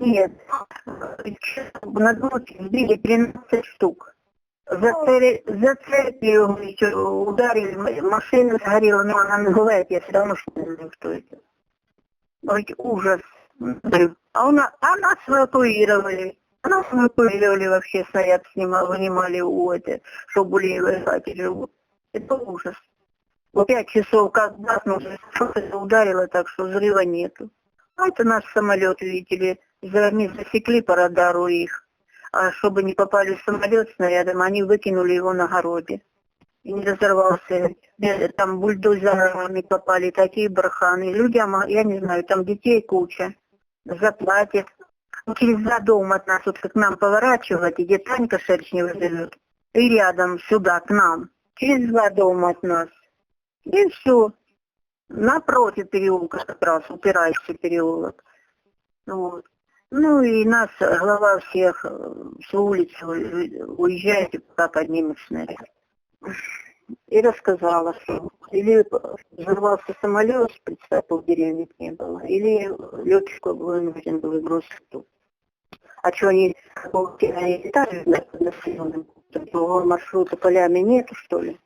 Нет, на дороге сбили 13 штук. Зацепили, зацепили, говорит, ударили, м- машина сгорела, но она называет, я все равно что не знаю, что это. Говорит, ужас. А, у нас, а нас эвакуировали. А нас эвакуировали вообще, снаряд снимали, вынимали у это, что Булеевой хате живут. Это ужас. В пять часов как бахнуло, что-то ударило так, что взрыва нету. А это наш самолет, видите ли, за- они засекли по радару их. А чтобы не попали в самолет снарядом, они выкинули его на городе. И не разорвался. Там бульдозерами попали, такие барханы. Людям, я не знаю, там детей куча. Заплатят. Ну, через два дома от нас, вот как нам поворачивать, где Танька Шерчнева живет. И рядом сюда, к нам. Через два дома от нас. И все. Напротив переулка как раз, упирающий переулок. Вот. Ну и нас глава всех улицы э, уезжайте, пока поднимут снаряд. И рассказала, что или взорвался самолет, представь, деревьев не было, или летчик вынужден был бросить тут. А что они они летали населенным то маршрута полями нету, что ли?